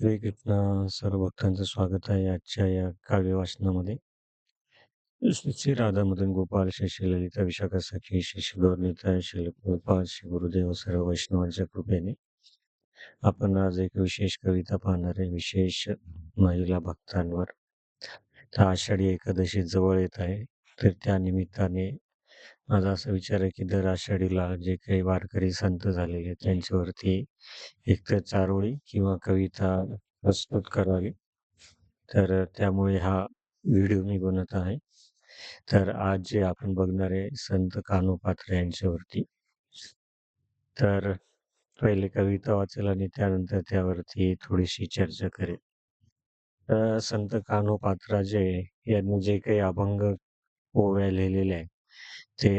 श्रीकृष्ण सर्व भक्तांचं स्वागत आहे आजच्या या काव्य वाचनामध्ये. श्री राधा मदन गोपाल श्री श्री ललिता विशाखा सखी श्री श्री गौरनीता श्री गोपाल श्री गुरुदेव सर्व वैष्णवांच्या कृपेने आपण आज एक विशेष कविता पाहणार आहे. विशेष महिला भक्तांवर. तर आषाढी एकादशी जवळ येत आहे. तर त्या निमित्ताने माझा असा विचार आहे की दर आषाढीला जे काही वारकरी संत झालेले त्यांच्यावरती एक तर चारोळी किंवा कविता प्रस्तुत करावी. तर त्यामुळे हा व्हिडिओ मी बनवत आहे. तर आज जे आपण बघणार आहे संत कानोपात्र यांच्यावरती तर पहिले कविता वाचेल आणि त्यानंतर त्यावरती थोडीशी चर्चा करेल. तर संत कानोपात्रा जे यांनी जे काही अभंग ओव्या लिहिलेले आहे ते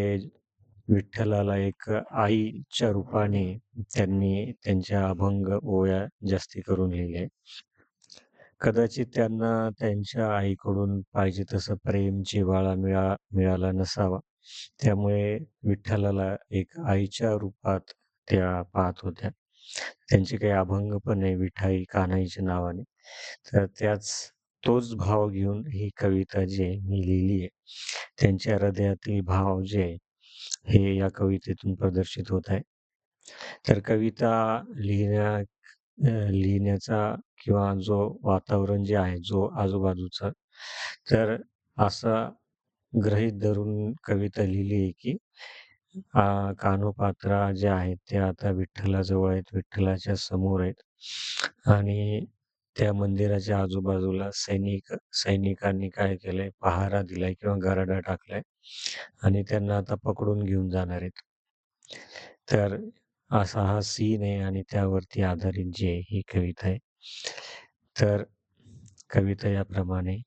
विठ्ठलाला एक आईच्या रूपाने त्यांनी त्यांच्या अभंग ओव्या जास्ती करून लिहिले. कदाचित त्यांना त्यांच्या आईकडून पाहिजे तसं प्रेम जिव्हाळा मिळा मिळाला नसावा. त्यामुळे विठ्ठलाला एक आईच्या रूपात त्या पाहत होत्या. त्यांचे काही अभंग पण आहे विठाई कान्हाईच्या नावाने. तर त्याच तोच भाव घेऊन ही कविता जी आहे मी लिहिली आहे त्यांच्या हृदयातील भाव जे हे या कवितेतून प्रदर्शित होत आहे. तर कविता लिहिण्या लिहिण्याचा किंवा जो वातावरण जे आहे जो आजूबाजूचा तर असा ग्रहित धरून कविता लिहिली आहे की कानोपात्रा जे आहेत ते आता विठ्ठलाजवळ आहेत विठ्ठलाच्या समोर आहेत. आणि त्या मंदिराच्या आजूबाजूला सैनिक सैनिकांनी काय केलंय? पहारा दिलाय किंवा गराडा टाकलाय आणि त्यांना आता पकडून घेऊन जाणार आहेत. तर असा हा सीन आहे आणि त्यावरती आधारित जी आहे ही कविता आहे. तर कविता याप्रमाणे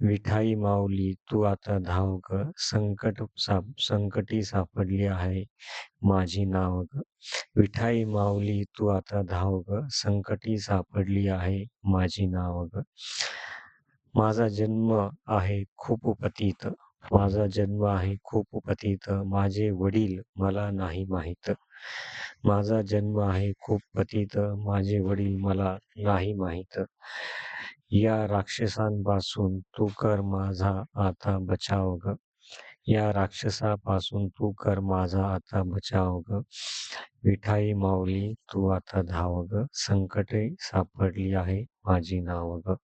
विठाई माऊली तू आता धाव ग. संकट साप संकटी सापडली आहे माझी नाव ग. विठाई माऊली तू आता धाव ग. संकटी सापडली आहे माझी नाव ग. माझा जन्म आहे खूप पतीत माझा जन्म आहे खूप पतीत माझे वडील मला नाही माहीत. माझा जन्म आहे खूप पतीत माझे वडील मला नाही माहीत. या राक्षसांपासून तू कर माझा आता बचाव ग. या राक्षसापासून तू कर माझा आता बचाव ग. विठाई माऊली तू आता धाव ग. संकटे सापडली आहे माझी नाव ग.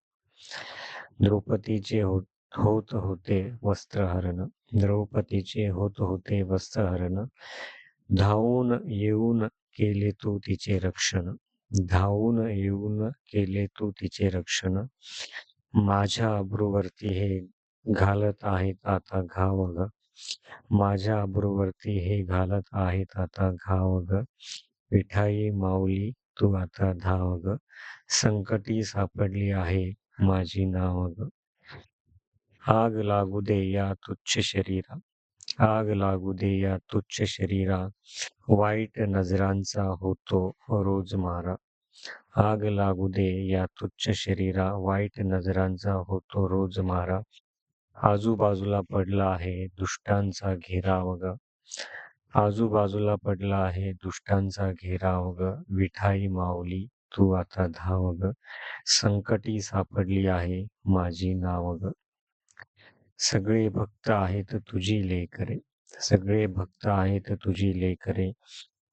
द्रौपदीचे होत होत होते वस्त्रहरण द्रौपदीचे होत होते वस्त्रहरण धावून येऊन केले तू तिचे रक्षण. धावून येऊन केले तू तिचे रक्षण. माझ्या अब्रूवरती हे घालत आहेत आता घाव ग माझ्या अब्रूवरती हे घालत आहेत आता घाव ग विठाई माऊली तू आता धाव ग संकटी सापडली आहे माझी नाव ग आग लागू दे या तुच्छ शरीरा आग लागू दे या तुच्छ शरीरा. वाईट नजरांचा होतो रोज मारा आग लागू दे या तुच्छ शरीरा. वाईट नजरांचा होतो रोज मारा आजूबाजूला पडला आहे दुष्टांचा घेराव ग आजूबाजूला पडला आहे दुष्टांचा घेराव ग विठाई माऊली तू आता धाव ग. संकटी सापडली आहे माझी नाव ग. सगळे भक्त आहेत तुझी लेकरे. सगळे भक्त आहेत तुझी लेकरे.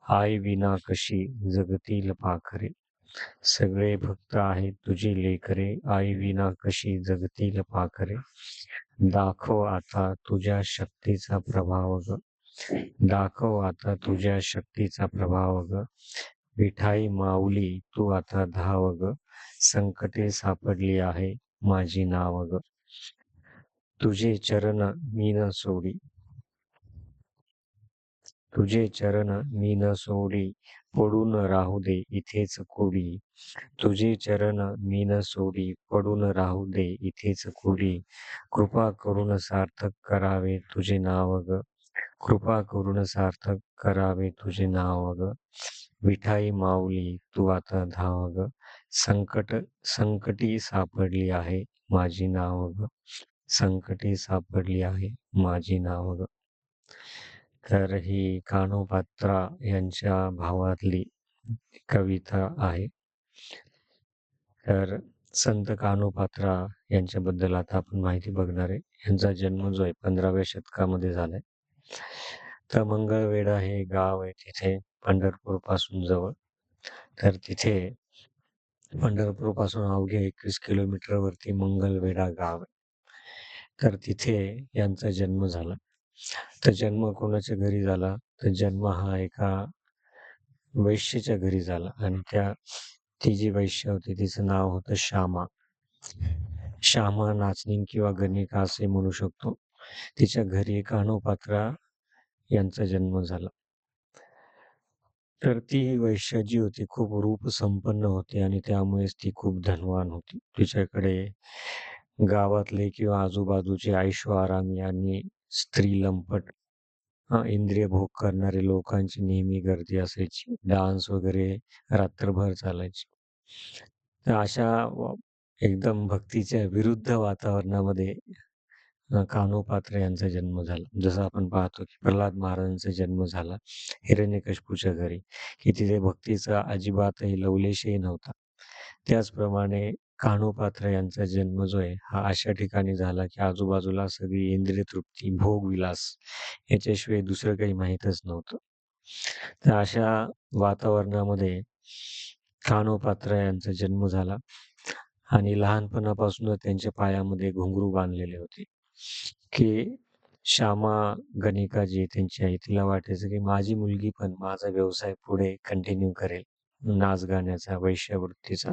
आई विना कशी जगतील पाखरे. सगळे भक्त आहेत तुझी लेकरे. आई विना कशी जगतील पाखरे. दाखव आता तुझ्या शक्तीचा प्रभाव ग. दाखव आता तुझ्या शक्तीचा प्रभाव ग. विठाई माऊली तू आता धाव ग. संकटे सापडली आहे माझी नाव ग. तुझे चरण मी न सोडी. तुझे चरण मी न सोडी पडून राहू दे इथेच कोडी. तुझे चरण मी न सोडी पडून राहू दे इथेच कोडी. कृपा करून सार्थक करावे तुझे नाव ग. कृपा करून सार्थक करावे तुझे नाव ग. विठाई माऊली तू आता धाव ग. संकट संकटी सापडली आहे माझी नाव ग. संकटे सापडली आहे माझी नाव ग तर ही कानोपात्रा यांच्या भावातली कविता आहे तर संत कान्होपात्रा यांच्याबद्दल आता आपण माहिती बघणार आहे. यांचा जन्म जो आहे 15व्या शतकामध्ये झालाय. तर मंगळवेढा हे गाव आहे तिथे पंढरपूरपासून जवळ. तर तिथे पंढरपूरपासून अवघ्या 21 किलोमीटरवरती मंगलवेढा गाव आहे. तर तिथे यांचा जन्म झाला. तर जन्म कोणाच्या घरी झाला? तर जन्म हा एका वैश्यच्या घरी झाला आणि त्या ती जी वैश्य होती तिचं नाव होतं श्यामा. श्यामा नाचणी किंवा गणिका असे म्हणू शकतो. तिच्या घरी कान्होपात्रा यांचा जन्म झाला. तर ती वैश्य जी होती खूप रूप संपन्न होती आणि त्यामुळेच ती खूप धनवान होती. तिच्याकडे गावातले किंवा आजूबाजूचे ऐशोआरामी आणि स्त्री लंपट इंद्रिय भोग करणारे लोकांची नेहमी गर्दी असायची. डान्स वगैरे रात्रभर चालायची तर अशा एकदम भक्तीच्या विरुद्ध वातावरणामध्ये अ, कान्होपात्र यांचा जन्म झाला. जसं आपण पाहतो की प्रल्हाद महाराजांचा जन्म झाला हिरण्यकशपूच्या घरी, की तिथे भक्तीचा अजिबातही लवलेशही नव्हता. त्याचप्रमाणे कान्होपात्र यांचा जन्म जो आहे हा अशा ठिकाणी झाला की आजूबाजूला सगळी इंद्रिय तृप्ती, भोगविलास याच्याशिवाय दुसरं काही माहीतच नव्हतं. तर अशा वातावरणामध्ये कान्होपात्र यांचा जन्म झाला आणि लहानपणापासूनच त्यांच्या पायामध्ये घुंगरू बांधलेले होते. की श्यामा गणिका जी त्यांची आई तिला वाटायचं की माझी मुलगी पण माझा व्यवसाय पुढे कंटिन्यू करेल नाच गाण्याचा, वैश्यवृत्तीचा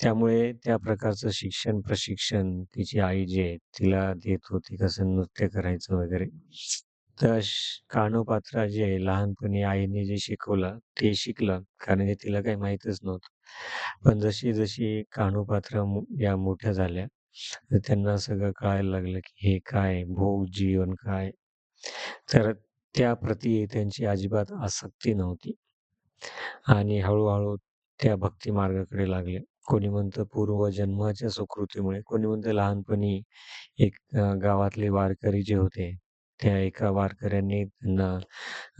त्यामुळे त्या प्रकारचं शिक्षण, प्रशिक्षण तिची आई जी आहे तिला देत होती. कसं नृत्य करायचं वगैरे. तर श कान्होपात्रा जे आहे लहानपणी आईने जे शिकवलं ते शिकलं कारण की तिला काही माहीतच नव्हतं. पण जशी-जशी कान्होपात्रा मो या मोठ्या झाल्या, तर त्यांना सगळं कळायला लागलं की हे काय भोग, जीवन काय? तर त्याप्रती त्यांची अजिबात आसक्ती नव्हती. आणि हळू त्या भक्ती मार्गाकडे लागले. कोणी म्हणतं पूर्वजन्माच्या सुकृतीमुळे, कोणी म्हणतं लहानपणी एक अ, गावातले वारकरी जे होते, त्या एका वारकऱ्यांनी त्यांना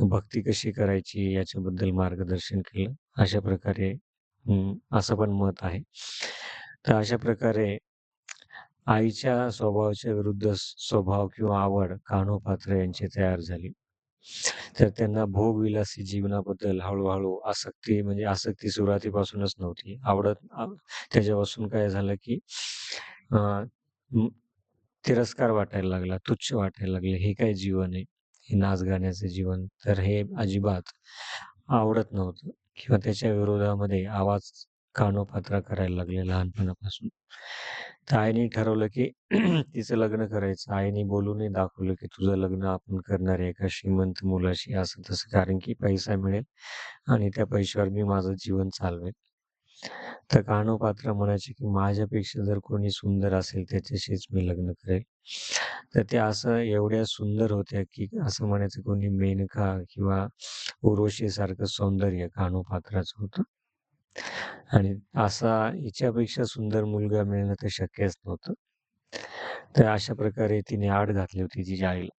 भक्ती कशी करायची याच्याबद्दल मार्गदर्शन केलं. अशा प्रकारे असं पण मत आहे. तर अशा प्रकारे आईच्या स्वभावाच्या विरुद्ध स्वभाव किंवा आवड कान्होपात्र यांची तयार झाली. तर त्यांना भोगविलासी जीवनाबद्दल हळूहळू आसक्ती म्हणजे आसक्ती सुरुवातीपासूनच नव्हती. आवडत त्याच्यापासून काय झालं की अं, तिरस्कार वाटायला लागला, तुच्छ वाटायला लागले. हे काय जीवन आहे? हे नाच-गाण्याचं जीवन. तर हे अजिबात आवडत नव्हतं किंवा त्याच्या विरोधामध्ये आवाज कानोपात्रा करायला लागले लहानपणापासून. तर आईने ठरवलं की तिचं लग्न करायचं. आईने बोलूनही दाखवलं की तुझं लग्न आपण करणार आहे एका श्रीमंत मुलाशी असं-तसं कारण की पैसा मिळेल आणि त्या पैशावर मी माझं जीवन चालवेल. तर कानोपात्र म्हणायचे की माझ्यापेक्षा जर कोणी सुंदर असेल त्याच्याशीच मी लग्न करेल. तर त्या असं एवढ्या सुंदर होत्या की असं म्हणायचं कोणी मेनका किंवा उर्वशीसारखं सौंदर्य कानोपात्राचं होतं. आणि असा हिच्यापेक्षा सुंदर मुलगा मिळणं तर शक्यच नव्हतं. तर अशा प्रकारे तिने आड घातली होती तिच्या आईला.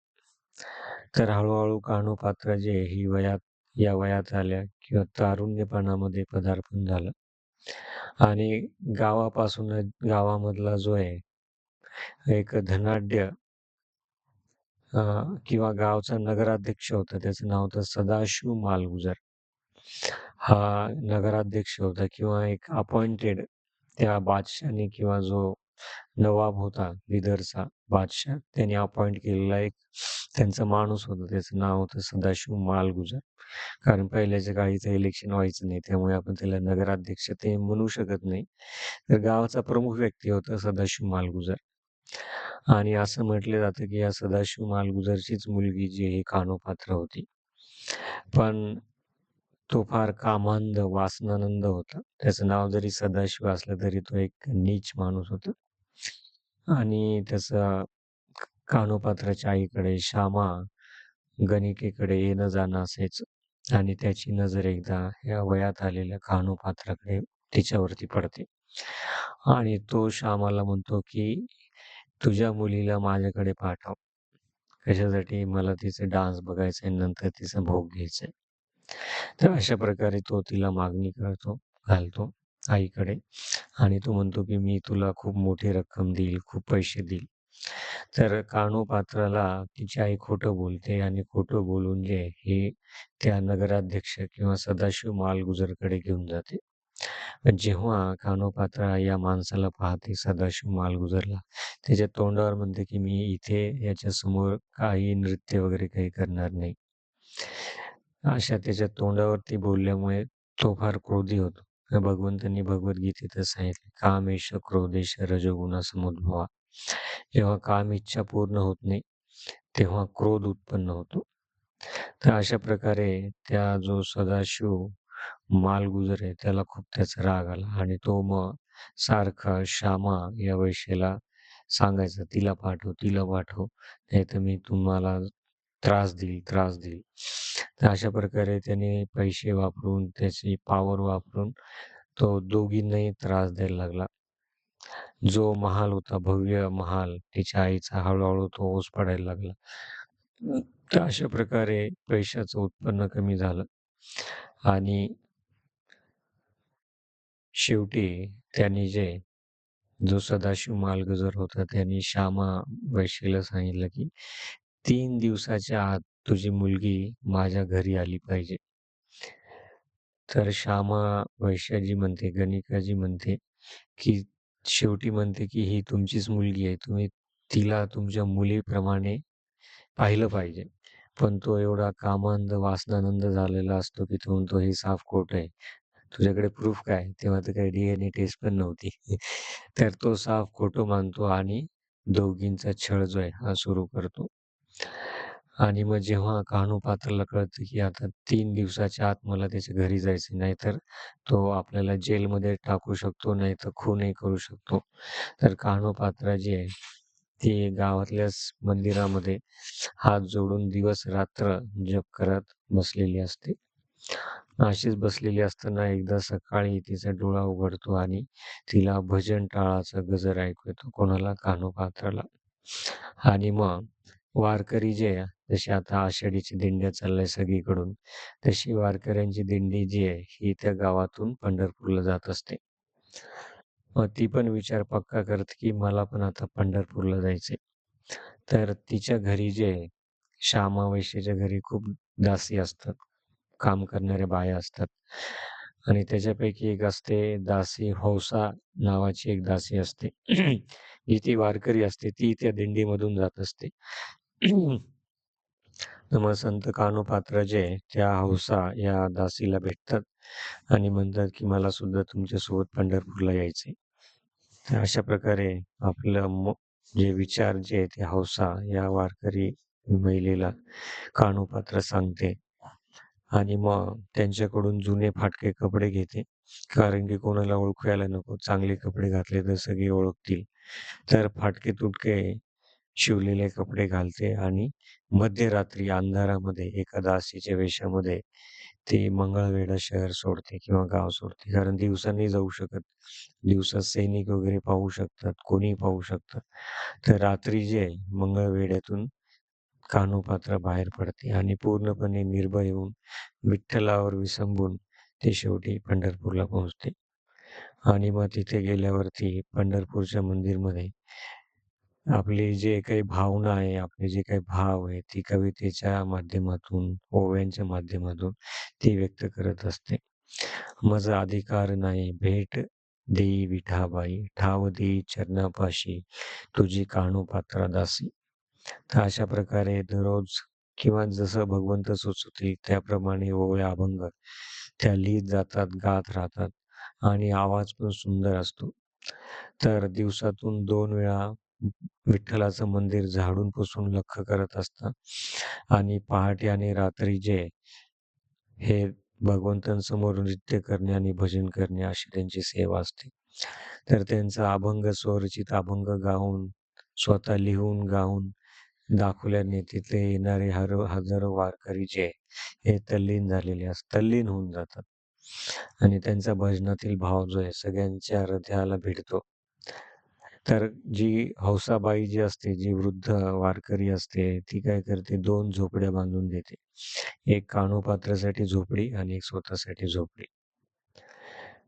तर हळू-हळू कान्होपात्रा जे ही वयात या वयात आल्या किंवा तारुण्यपणामध्ये पदार्पण झालं. आणि गावापासून गावामधला जो आहे एक धनाढ्य किंवा गावचा नगराध्यक्ष होता. त्याचं नाव होतं सदाशिव मालगुजर हा नगराध्यक्ष होता किंवा एक अपॉइंटेड त्या बादशाहने किंवा जो नवाब होता बिदरचा बादशाह त्यांनी अपॉइंट केलेला एक त्यांचा माणूस होता. त्याचं नाव होतं सदाशिव मालगुजार. कारण पहिल्याच्या काळी तर इलेक्शन व्हायचं नाही. त्यामुळे आपण त्याला नगराध्यक्ष ते म्हणू शकत नाही. तर गावाचा प्रमुख व्यक्ती होता सदाशिव मालगुजार. आणि असं म्हटलं जातं की या सदाशिव मालगुजरचीच मुलगी जी ही कानोपात्र होती. पण तो फार कामांध, वासनानंद होता. त्याचं नाव जरी सदाशिव असलं तरी तो एक नीच माणूस होता. आणि त्याचं कान्होपात्राच्या आईकडे श्यामा गणिकेकडे येणं-जाणं असायचं आणि त्याची नजर एकदा या वयात आलेल्या कान्होपात्राकडे तिच्यावरती पडते. आणि तो श्यामाला म्हणतो की तुझ्या मुलीला माझ्याकडे पाठव. कशासाठी? मला तिचे डान्स बघायचे आहे, नंतर तिचा भोग घ्यायचा आहे. तर अशा प्रकारे तो तिला मागणी करतो घालतो आईकडे आणि तो म्हणतो की मी तुला खूप मोठी रक्कम देईल खूप पैसे देईल. तर कानोपात्राला तिची आई खोटं बोलते आणि खोटं बोलून जे हे त्या नगराध्यक्ष किंवा सदाशिव मालगुजरकडे घेऊन जाते. जेव्हा कानोपात्रा या माणसाला पाहते सदाशिव मालगुजरला त्याच्या तोंडावर म्हणते की मी इथे याच्या समोर काही नृत्य वगैरे काही करणार नाही. अशा त्याच्या तोंडावरती बोलल्यामुळे तो फार क्रोधी होतो. भगवंतांनी भगवद्गीतेत सांगितले कामेश क्रोधेश रजोगुणा समुद्भवा जेव्हा काम इच्छा पूर्ण होत नाही तेव्हा क्रोध उत्पन्न होतो. तर अशा प्रकारे त्या जो सदाशिव मालगुजर आहे त्याला खूप त्याचा राग आला आणि तो मग सारखा श्यामा या वैश्याला सांगायचं तिला पाठव तिला पाठव नाही तर मी तुम्हाला त्रास देईल त्रास देईल. तर अशा प्रकारे त्याने पैसे वापरून त्याची पावर वापरून तो दोघींनाही त्रास द्यायला लागला. जो महाल होता भव्य महाल तिच्या आईचा हळूहळू तो ओस पडायला लागला. तर अशा प्रकारे पैशाचं उत्पन्न कमी झालं. आणि शेवटी त्यांनी जे जो सदाशिव मालगजर होता त्यांनी श्यामा वैशीला सांगितलं की तीन दिवसाच्या आत तुझी मुलगी माझ्या घरी आली पाहिजे. तर श्यामा वैश्याजी म्हणते गणिकाजी म्हणते की शेवटी म्हणते की ही तुमचीच मुलगी आहे. तुम्ही तिला तुमच्या मुलीप्रमाणे पाहिलं पाहिजे. पण तो एवढा कामानंद वासनानंद झालेला असतो की तो म्हणतो हे साफ खोट आहे. तुझ्याकडे प्रूफ काय तेव्हा तर काही डी एन ए टेस्ट पण नव्हती. तर तो साफ खोटो मानतो आणि दोघींचा छळ जो आहे हा सुरू करतो. आणि मग जेव्हा कान्हू पात्राला कळतं की आता तीन दिवसाच्या आत मला त्याच्या घरी जायचं नाही तर तो आपल्याला जेलमध्ये टाकू शकतो नाही तर खूनही करू शकतो. तर कान्हू पात्रा जी आहे ती गावातल्याच मंदिरामध्ये हात जोडून दिवस रात्र जप करत बसलेली असते. अशीच बसलेली असताना एकदा सकाळी तिचा डोळा उघडतो आणि तिला भजन टाळाचा गजर ऐकू येतो कोणाला? कान्हू पात्राला आणि मग वारकरी जे आहे जशी आता आषाढीची दिंड्या चालल्या सगळीकडून तशी वारकऱ्यांची दिंडी जी आहे ही त्या गावातून पंढरपूरला जात असते. मग ती पण विचार पक्का करते की मला पण आता पंढरपूरला जायचंय. तर तिच्या घरी जे श्यामा वैश्याच्या घरी खूप दासी असतात काम करणाऱ्या बाया असतात. आणि त्याच्यापैकी एक असते दासी हौसा नावाची एक दासी असते. जी ती वारकरी असते ती त्या दिंडीमधून जात असते. मग संत कानोपात्र जे त्या हौसा या दासीला भेटतात आणि म्हणतात की मला सुद्धा तुमच्यासोबत पंढरपूरला यायचे अशा प्रकारे आपलं जे विचार जे ते हौसा या वारकरी महिलेला कानोपात्र सांगते आणि मग त्यांच्याकडून जुने फाटके कपडे घेते. कारण की कोणाला ओळखायला नको चांगले कपडे घातले तर सगळे ओळखतील. तर फाटके तुटके शिवलेले कपडे घालते आणि मध्यरात्री अंधारामध्ये एका दासीच्या वेशामध्ये ती मंगळवेढा शहर सोडते किंवा गाव सोडते. कारण दिवसा नाही जाऊ शकत दिवसात सैनिक वगैरे पाहू शकतात कोणी पाहू शकतात तर रात्री जे मंगळवेढ्यातून कानोपात्र बाहेर पडते आणि पूर्णपणे निर्भय होऊन विठ्ठलावर विसंबून ते शेवटी पंढरपूरला पोहोचते. आणि मग तिथे गेल्यावरती पंढरपूरच्या मंदिरमध्ये आपली जे काही भावना आहे आपले जे काही भाव आहे ती कवितेच्या माध्यमातून ओव्यांच्या माध्यमातून ती व्यक्त करत असते. माझा अधिकार नाही भेट देई विठाबाई ठाव देई चरणापाशी तुझी काणू पात्रा दासी. तर अशा प्रकारे दररोज किंवा जसं भगवंत सुचवतील त्याप्रमाणे ओव्या अभंग त्या लिहित जातात गात राहतात आणि आवाज पण सुंदर असतो. तर दिवसातून दोन वेळा विठ्ठलाचं मंदिर झाडून पुसून लख करत असतात आणि पहाटे आणि रात्री जे हे भगवंतांसमोर नृत्य करणे आणि भजन करणे अशी त्यांची सेवा असते. तर त्यांचा अभंग स्वरचित अभंग गाऊन स्वतः लिहून गाऊन दाखवल्याने तिथे येणारे हर हजारो वारकरी जे हे तल्लीन झालेले असतात तल्लीन होऊन जातात. आणि त्यांचा भजनातील भाव जो आहे सगळ्यांच्या हृदयाला भिडतो. तर जी हौसाबाई जी असते जी वृद्ध वारकरी असते ती काय करते दोन झोपड्या बांधून देते एक कानोपात्रासाठी झोपडी आणि एक स्वतःसाठी झोपडी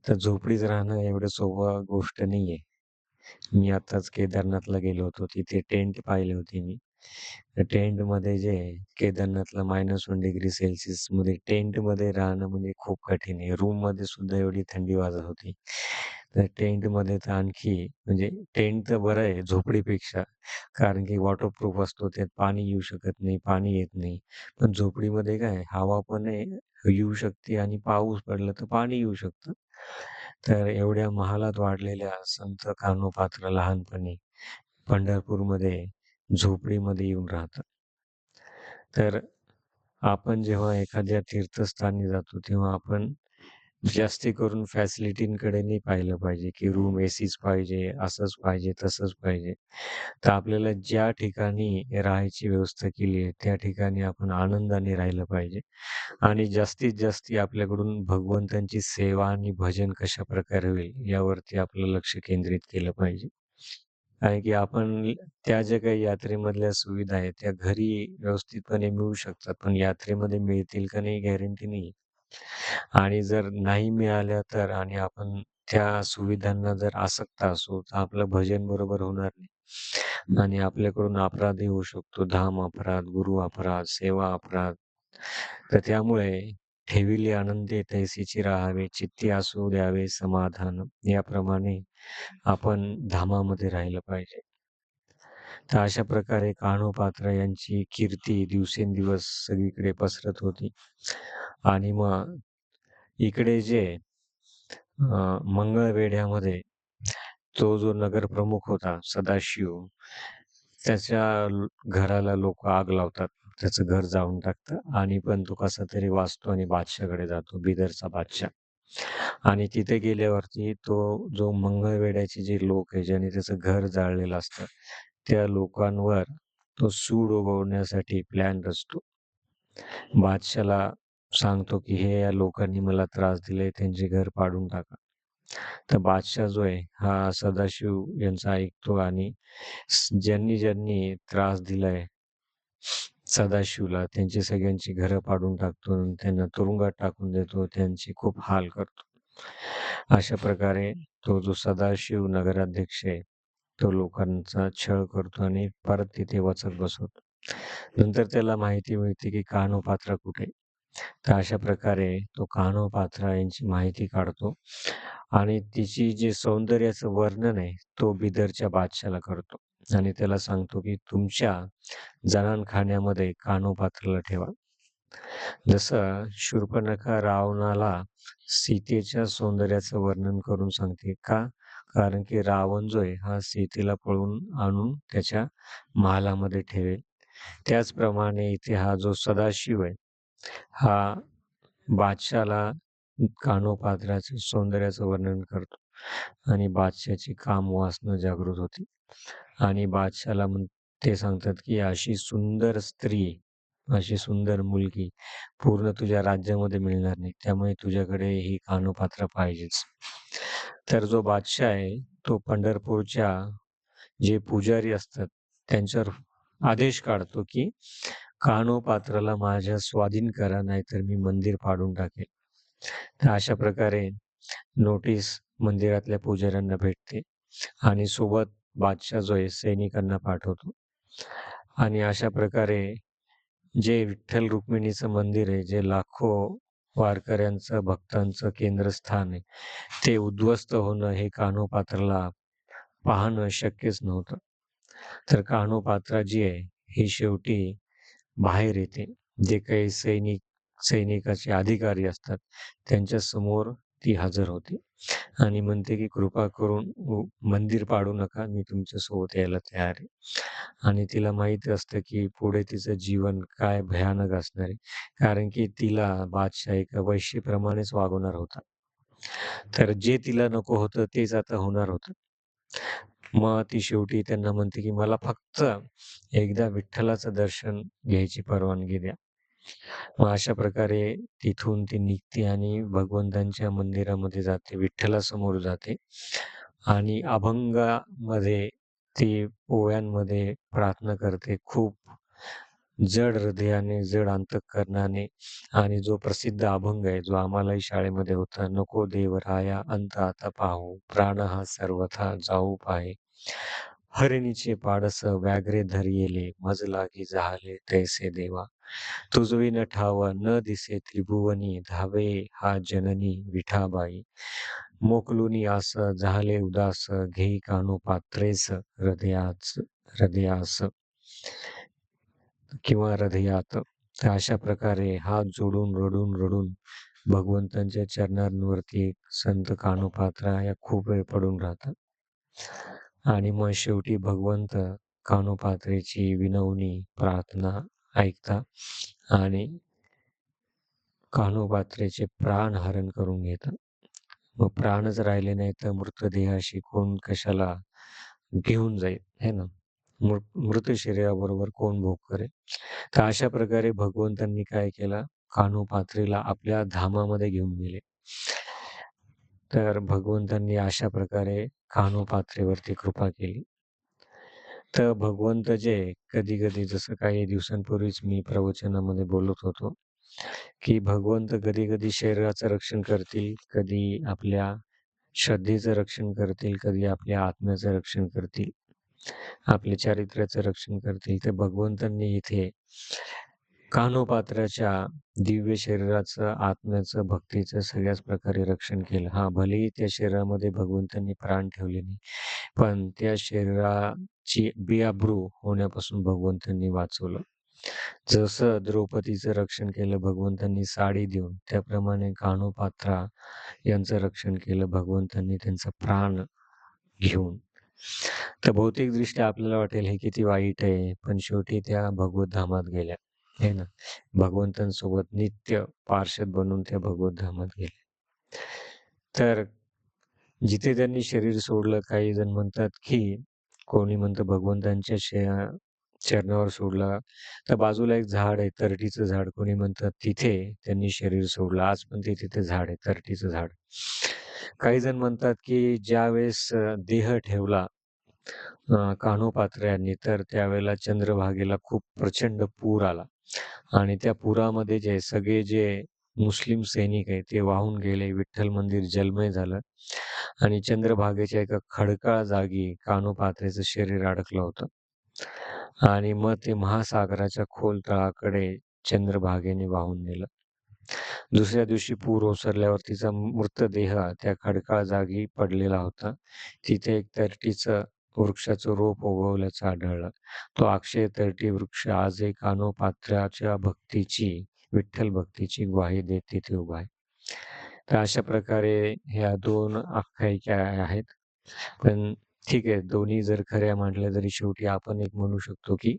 तर झोपडीत राहणं एवढं सोपं गोष्ट नाहीये. मी आत्ताच केदारनाथला गेलो होतो. तिथे टेंट पाहिले होते मी. टेंटमध्ये जे केदारनाथला -1 डिग्री सेल्सियसमध्ये टेंटमध्ये राहणं म्हणजे खूप कठीण आहे. रूममध्ये सुद्धा एवढी थंडी वाजत होती. तर टेंटमध्ये तर आणखी म्हणजे टेंट तर बरं आहे झोपडीपेक्षा. कारण की वॉटरप्रूफ असतो. त्यात पाणी येऊ शकत नाही, पाणी येत नाही. पण झोपडीमध्ये काय हवा पण आहे, येऊ शकते आणि पाऊस पडला तर पाणी येऊ शकतं. तर एवढ्या महालात वाढलेल्या संत कान्होपात्र लहानपणी पंढरपूरमध्ये झोपडीमध्ये येऊन राहतात. तर आपण जेव्हा एखाद्या तीर्थस्थानी जातो, तेव्हा आपण जास्ती करून फॅसिलिटींकडे नाही पाहिलं पाहिजे, की रूम एसीच पाहिजे, असंच पाहिजे, तसंच पाहिजे. तर आपल्याला ज्या ठिकाणी राहायची व्यवस्था केली आहे, त्या ठिकाणी आपण आनंदाने राहिलं पाहिजे आणि जास्तीत जास्ती आपल्याकडून भगवंतांची सेवा आणि भजन कशा प्रकारे होईल, यावरती आपलं लक्ष केंद्रित केलं पाहिजे. कारण की आपण त्या ज्या काही यात्रेमधल्या सुविधा आहेत, त्या घरी व्यवस्थितपणे मिळू शकतात, पण यात्रेमध्ये मिळतील का नाही गॅरंटी नाही. आणि जर नाही मिळाल्या तर आणि आपण त्या सुविधांना जर आसक्त असू, तर आपलं भजन बरोबर होणार नाही आणि आपल्याकडून अपराधही होऊ शकतो. धाम अपराध, गुरु अपराध, सेवा अपराध. तर त्यामुळे ठेविले आनंदी तैसीची राहावे, चित्ती असू द्यावे समाधान. याप्रमाणे आपण धामामध्ये राहिलं पाहिजे. तर अशा प्रकारे कान्होपात्र यांची कीर्ती दिवसेंदिवस सगळीकडे पसरत होती आणि मग इकडे जे मंगळ मंगळवेढ्यामध्ये तो जो नगरप्रमुख होता सदाशिव, त्याच्या घराला लोक आग लावतात. त्याचं घर जाऊन टाकतं आणि पण तो कसा तरी वाचतो आणि बादशाकडे जातो, बिदरचा बादशाह आणि तिथे गेल्यावरती तो जो मंगळवेड्याचे जे लोक आहे, ज्याने त्याचं घर जाळलेलं असतं, त्या लोकांवर तो सूड उगवण्यासाठी प्लॅन रचतो. बादशाहला सांगतो, की "हे या लोकांनी मला त्रास दिलाय, त्यांचे घर पाडून टाका." तर बादशाह जो आहे, हा सदाशिव यांचा ऐकतो आणि ज्यांनी, ज्यांनी त्रास दिलाय सदाशिवला, त्यांची सगळ्यांची घरं पाडून टाकतो आणि त्यांना तुरुंगात टाकून देतो, त्यांचे खूप हाल करतो. अशा प्रकारे तो जो सदाशिव नगराध्यक्ष आहे, तो लोकांचा छळ करतो आणि परत तिथे वचत बसवतो. नंतर त्याला माहिती मिळते, की कान्होपात्रा कुठे तर अशा प्रकारे तो कान्होपात्रा यांची माहिती काढतो आणि तिची जे सौंदर्याचं वर्णन आहे, तो बिदरच्या बादशाला करतो आणि त्याला सांगतो, की तुमच्या जनानखान्यामध्ये कानोपात्राला ठेवा. जसं शूर्पणखा रावणाला सीतेच्या सौंदर्याचं वर्णन करून सांगते. का? कारण की रावण जो आहे, हा सीतेला पळून आणून त्याच्या महालामध्ये ठेवेल. त्याचप्रमाणे इथे हा जो सदाशिव आहे, हा बादशाला कान्होपात्राच्या सौंदर्याचं वर्णन करतो आणि बादशाहची कामवासना जागृत होती आणि बादशाहला म्हण ते सांगतात, की "अशी सुंदर स्त्री, अशी सुंदर मुलगी पूर्ण तुझ्या राज्यामध्ये मिळणार नाही. त्यामुळे तुझ्याकडे ही कानोपात्र पाहिजेच." तर जो बादशाह आहे, तो पंढरपूरच्या जे पुजारी असतात, त्यांच्यावर आदेश काढतो, की कान्होपात्राला माझ्या स्वाधीन करा, नाहीतर मी मंदिर पाडून टाकेल. तर अशा प्रकारे नोटीस मंदिरातल्या पुजाऱ्यांना भेटते आणि सोबत बादशाह जो आहे, सैनिकांना पाठवतो आणि अशा प्रकारे जे विठ्ठल रुक्मिणीचं मंदिर आहे, जे लाखो वारकऱ्यांचं, भक्तांचं केंद्रस्थान आहे, ते उद्ध्वस्त होणं हे कान्होपात्राला पाहणं शक्यच नव्हतं. तर कान्होपात्रा जी आहे, ही शेवटी बाहेर येते. जे काही सैनिक सैनिकाचे अधिकारी असतात, त्यांच्यासमोर ती हजर होते आणि म्हणते, की "कृपा करून मंदिर पाडू नका, मी तुमच्यासोबत यायला तयार आहे." आणि तिला माहीत असतं, की पुढे तिचं जीवन काय भयानक असणार आहे. कारण की तिला बादशाह एका वैश्येप्रमाणेच वागवणार होता. तर जे तिला नको होतं, तेच आता होणार होतं. मग ती शेवटी त्यांना म्हणते, की "मला फक्त एकदा विठ्ठलाचं दर्शन घ्यायची परवानगी द्या." मग अशा प्रकारे तिथून ती निघते आणि भगवंतांच्या मंदिरामध्ये जाते, विठ्ठलासमोर जाते आणि अभंगामध्ये ती ओव्यांमध्ये प्रार्थना करते. खूप जड हृदयाने, जड अंतःकरणाने आणि जो प्रसिद्ध अभंग आहे, जो आम्हालाही शाळेमध्ये होता, "नको देव राया अंत आता पाहू, प्राण हा सर्वथा जाऊ पाहे. हरिणीचे पाडस व्याघ्रे धरियेले, मज लागी झाले तैसे देवा. तुझविन ठाव न दिसे त्रिभुवनी, धावे हा जननी विठाबाई. मोकलुनी आस झाले उदास, घेई कानो पात्रेस हृदयाच हृदयास किंवा हृदयात तर अशा प्रकारे हात जोडून रडून रडून भगवंतांच्या चरणांवरती संत कानोपात्रा या खूप वेळ पडून राहतात आणि मग शेवटी भगवंत कानोपात्रेची विनवणी प्रार्थना ऐकता आणि कानोपात्रेचे प्राण हरण करून घेतात मग प्राणच राहिले नाही तर मृतदेहाशी कोण कशाला घेऊन जाईल है ना? मृत शरीराबरोबर कोण भोग करेल? तर अशा प्रकारे भगवंतांनी काय केला? कानोपात्रेला आपल्या धामामध्ये घेऊन गेले. तर भगवंतांनी अशा प्रकारे कानोपात्रेवरती कृपा केली. तर भगवंत जे कधी कधी जसं काही दिवसांपूर्वीच मी प्रवचनामध्ये बोलत होतो की भगवंत कधी कधी शरीराचं रक्षण करतील कधी आपल्या श्रद्धेचं रक्षण करतील कधी आपल्या आत्म्याचं रक्षण करतील आपल्या चारित्र्याचं रक्षण करतील. तर भगवंतांनी इथे कानोपात्राच्या दिव्य शरीराचं आत्म्याचं भक्तीचं सगळ्याच प्रकारे रक्षण केलं. हा भलेही त्या शरीरामध्ये भगवंतांनी प्राण ठेवले नाही पण त्या शरीराची बियाब्रू होण्यापासून भगवंतांनी वाचवलं. जसं द्रौपदीचं रक्षण केलं भगवंतांनी साडी देऊन त्याप्रमाणे कानोपात्रा यांचं रक्षण केलं भगवंतांनी त्यांचा प्राण घेऊन. तर भौतिक दृष्ट्या आपल्याला वाटेल हे किती वाईट आहे पण शेवटी त्या भगवत धामात गेल्या. हे ना भगवंतांसोबत नित्य पार्षद बनून त्या भगवत धामात गेले. तर जिथे त्यांनी शरीर सोडलं काही जण म्हणतात की कोणी म्हणतं भगवंतांच्या चरणावर सोडला तर बाजूला एक झाड आहे तरटीचं झाड. कोणी म्हणतात तिथे त्यांनी शरीर सोडलं आज पण ते तिथे झाड आहे तरटीचं झाड. काही जण म्हणतात की ज्या वेळेस देह ठेवला कान्होपात्र्यांनी तर त्यावेळेला चंद्रभागेला खूप प्रचंड पूर आला. आणि त्या पुरामध्ये जे सगळे जे मुस्लिम सैनिक आहे ते वाहून गेले. विठ्ठल मंदिर जलमय झालं. आणि चंद्रभागेच्या एका खडकाळ जागी कानोपात्रेचं शरीर अडकलं होतं. आणि मग ते महासागराच्या खोल तळाकडे चंद्रभागेने वाहून नेलं. दुसऱ्या दिवशी पूर ओसरल्यावर तिचा मृतदेह त्या खडकाळ जागी पडलेला होता. तिथे एक तरटीचं वृक्षाचं रोप उगवल्याचं आढळलं. तो अक्षय तरटी वृक्ष आज एक पात्राच्या भक्तीची विठ्ठल भक्तीची ग्वाही देत तिथे उभा आहे. तर अशा प्रकारे ह्या दोन आख्यायिका आहेत. पण ठीक आहे दोन्ही जर खऱ्या म्हटल्या तरी शेवटी आपण एक म्हणू शकतो की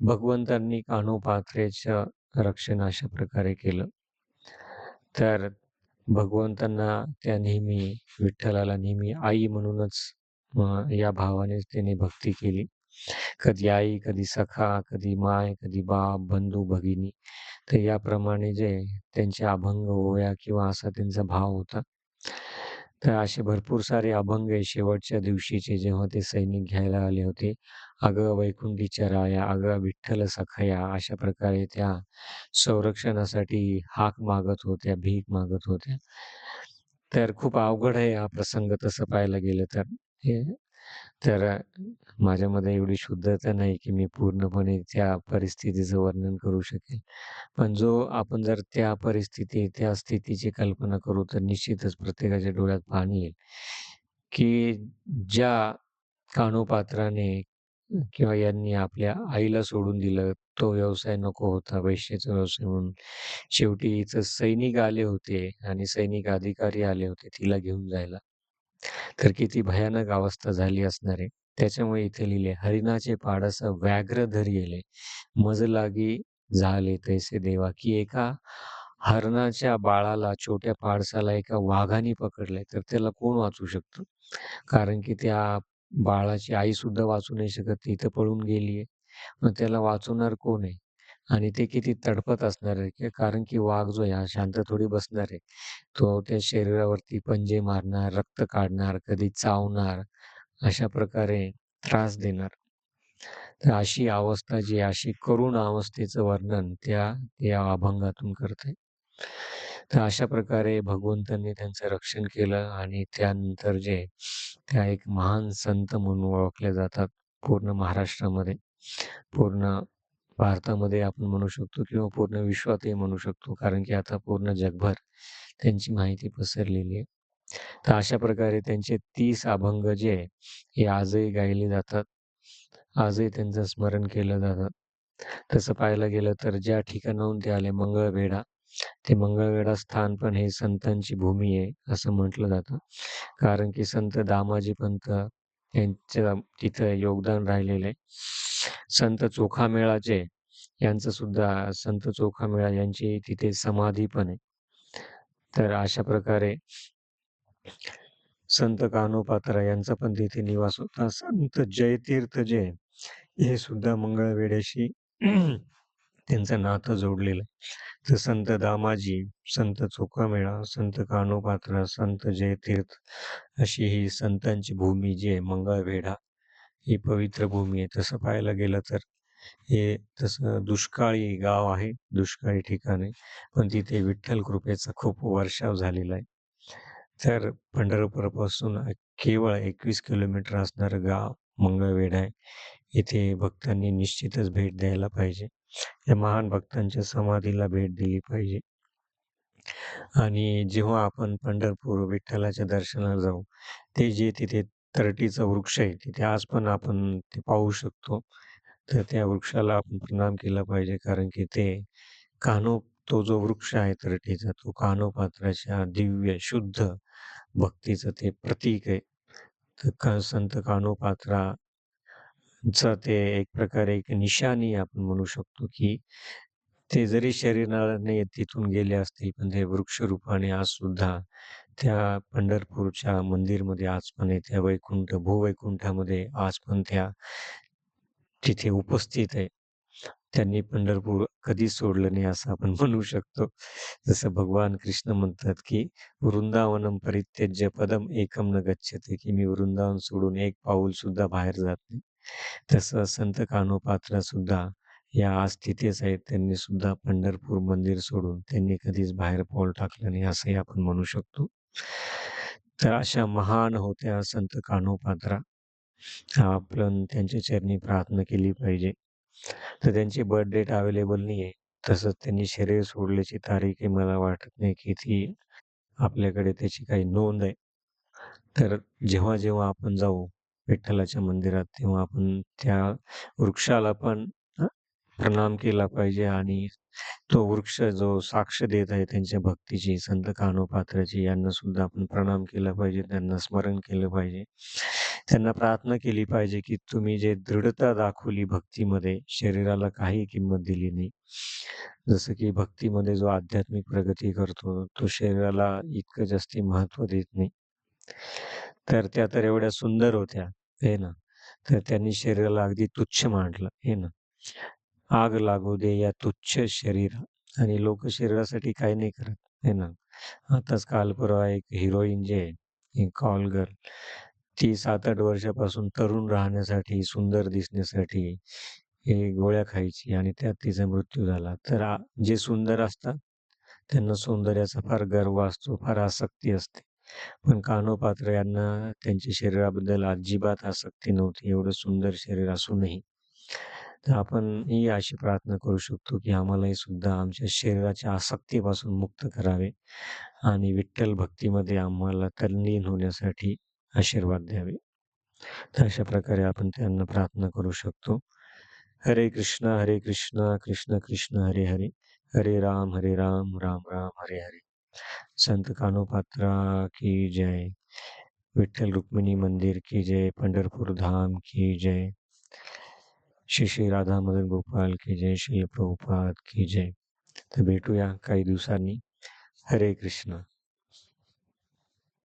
भगवंतांनी कानोपात्रेचं रक्षण अशा प्रकारे केलं. तर भगवंतांना त्या नेहमी विठ्ठलाला नेहमी आई म्हणूनच या भावाने त्याने भक्ती केली. कधी आई कधी सखा कधी माय कधी बाप बंधू भगिनी. तर याप्रमाणे जे त्यांचे अभंग होया किंवा असा त्यांचा भाव होता. तर असे भरपूर सारे अभंग आहे शेवटच्या दिवशीचे जेव्हा ते सैनिक घ्यायला आले होते अगं वैकुंठीच्या राया अगं विठ्ठल सखया अशा प्रकारे त्या संरक्षणासाठी हाक मागत होत्या भीक मागत होत्या. तर खूप अवघड आहे हा प्रसंग तसं पाहायला गेलं तर. हे तर माझ्यामध्ये एवढी शुद्धता नाही की मी पूर्णपणे त्या परिस्थितीचं वर्णन करू शकेल. पण जो आपण जर त्या परिस्थिती त्या स्थितीची कल्पना करू तर निश्चितच प्रत्येकाच्या डोळ्यात पाणी येईल. की ज्या कानोपात्राने किंवा यांनी आपल्या आईला सोडून दिलं तो व्यवसाय नको होता वैश्याचा व्यवसाय म्हणून. शेवटी इथं सैनिक आले होते आणि सैनिक अधिकारी आले होते तिला घेऊन जायला. तर किती भयानक अवस्था झाली असणार आहे. त्याच्यामुळे इथे लिहिले हरिणाचे पाडस व्याघ्र धरिले मज लागी झाले तैसे देवा की एका हरणाच्या बाळाला छोट्या पाडसाला एका वाघाने पकडले तर त्याला कोण वाचू शकतो? कारण की त्या बाळाची आई सुद्धा वाचू नाही शकत ती इथं पळून गेलीये. मग त्याला वाचवणार कोण आहे? आणि ते किती तडपत असणार आहे कारण की वाघ जो आहे शांत थोडी बसणार आहे. तो त्या शरीरावरती पंजे मारणार रक्त काढणार कधी चावणार अशा प्रकारे त्रास देणार. तर अशी अवस्था जी अशी करुण अवस्थेचं वर्णन त्या या अभंगातून करते तर अशा प्रकारे भगवंतांनी त्यांचं रक्षण केलं आणि त्यानंतर जे त्या एक महान संत म्हणून ओळखले जातात पूर्ण महाराष्ट्रामध्ये. पूर्ण भारतामध्ये आपण म्हणू शकतो किंवा पूर्ण विश्वातही म्हणू शकतो. कारण की आता पूर्ण जगभर त्यांची माहिती पसरलेली आहे. तर अशा प्रकारे त्यांचे तीस अभंग जे आहे हे आजही गायले जातात. आजही त्यांचं स्मरण केलं जातं. तसं पाहायला गेलं तर ज्या ठिकाणाहून ते आले मंगळवेढा ते मंगळवेढा स्थान पण हे संतांची भूमी आहे असं म्हटलं जातं. कारण की संत दामाजी पंत यांचं तिथं योगदान राहिलेलं आहे. संत चोखामेळाचे यांचं सुद्धा संत चोखामेळा यांची तिथे समाधी पण आहे. तर अशा प्रकारे संत कानोपात्रा यांचा पण तिथे निवास होता. संत जयतीर्थ जे हे सुद्धा मंगळवेड्याशी त्यांचं नातं जोडलेलं आहे. तर संत दामाजी संत चोखामेळा संत कानोपात्रा संत जयतीर्थ अशी ही संतांची भूमी जी आहे मंगळवेढा ही पवित्र भूमी आहे तसं पाहायला गेलं तर हे तसं दुष्काळी गाव आहे दुष्काळी ठिकाण आहे. पण तिथे विठ्ठल कृपेचा खूप वर्षाव झालेला आहे. तर पंढरपूरपासून केवळ एकवीस किलोमीटर असणारं गाव मंगळवेढ आहे. इथे भक्तांनी निश्चितच भेट द्यायला पाहिजे. या महान भक्तांच्या समाधीला भेट दिली पाहिजे. आणि जेव्हा आपण पंढरपूर विठ्ठलाच्या दर्शनाला जाऊ ते जे तिथे तरटीचा वृक्ष आहे तिथे आज पण आपण ते पाहू शकतो. तर त्या वृक्षाला आपण प्रणाम केला पाहिजे कारण की ते कानो तो जो वृक्ष आहे तरटीचा तो कानोपात्राच्या दिव्य शुद्ध भक्तीचं ते प्रतीक आहे. तर का संत कानोपात्राचा ते एक प्रकारे एक निशाणी आपण म्हणू शकतो की ते जरी शरीराने तिथून गेले असतील पण ते वृक्षरूपाने आज सुद्धा त्या पंढरपूरच्या मंदिरमध्ये आज पण आहे त्या वैकुंठ भूवैकुंठामध्ये आज पण त्या तिथे उपस्थित आहे. त्यांनी पंढरपूर कधीच सोडलं नाही असं आपण म्हणू शकतो. जसं भगवान कृष्ण म्हणतात की वृंदावनम परित्यज्य पदम एकम न गच्छते की मी वृंदावन सोडून एक पाऊल सुद्धा बाहेर जात नाही. तसं संत कानोपात्रा सुद्धा या आज तिथेच आहेत. त्यांनी सुद्धा पंढरपूर मंदिर सोडून त्यांनी कधीच बाहेर पाऊल टाकलं नाही असंही आपण म्हणू शकतो. तर अशा महान होत्या संत कानोपात्रा आपण त्यांच्या चरणी प्रार्थना केली पाहिजे. तर त्यांची बर्थ डेट अवेलेबल नाही आहे तसंच त्यांनी शरीर सोडल्याची तारीख आहे मला वाटत नाही की ती आपल्याकडे त्याची काही नोंद आहे. तर जेव्हा जेव्हा आपण जाऊ विठ्ठलाच्या मंदिरात तेव्हा आपण त्या वृक्षाला पण प्रणाम केला पाहिजे आणि तो वृक्ष जो साक्ष देत आहे त्यांच्या भक्तीची संत कानोपात्राची यांना सुद्धा आपण प्रणाम केला पाहिजे त्यांना स्मरण केलं पाहिजे. त्यांना प्रार्थना केली पाहिजे की तुम्ही जे दृढता दाखवली भक्तीमध्ये शरीराला काही किंमत दिली नाही. जसं की भक्तीमध्ये जो आध्यात्मिक प्रगती करतो तो शरीराला इतकं जास्ती महत्त्व देत नाही. तर त्या तर एवढ्या सुंदर होत्या हे ना? तर त्यांनी शरीराला अगदी तुच्छ मांडलं हे ना? आग लागू दे या तुच्छ शरीर आणि लोक शरीरासाठी काही नाही करत हे ना? आताच काल परवा एक हिरोईन जे आहे कॉल गर्ल ती सात आठ वर्षापासून तरुण राहण्यासाठी सुंदर दिसण्यासाठी हे गोळ्या खायची आणि त्यात तिचा मृत्यू झाला. तर जे सुंदर असतात त्यांना सौंदर्याचा फार गर्व असतो फार आसक्ती असते. पण कानोपात्र यांना त्यांच्या शरीराबद्दल अजिबात आसक्ती नव्हती एवढं सुंदर शरीर असूनही. तर आपण ही अशी प्रार्थना करू शकतो की आम्हालाही सुद्धा आमच्या शरीराच्या आसक्तीपासून मुक्त करावे आणि विठ्ठल भक्तीमध्ये आम्हाला तल्लीन होण्यासाठी आशीर्वाद द्यावे. तर अशा प्रकारे आपण त्यांना प्रार्थना करू शकतो. हरे कृष्ण हरे कृष्ण कृष्ण कृष्ण हरे हरे. हरे राम हरे राम राम राम हरे हरे. संत कानोपात्रा की जय. विठ्ठल रुक्मिणी मंदिर की जय. पंढरपूर धाम की जय. श्री श्री राधा मदन गोपाल की जय श्री प्रभुपाद की जय. तर भेटूया काही दिवसांनी. हरे कृष्ण.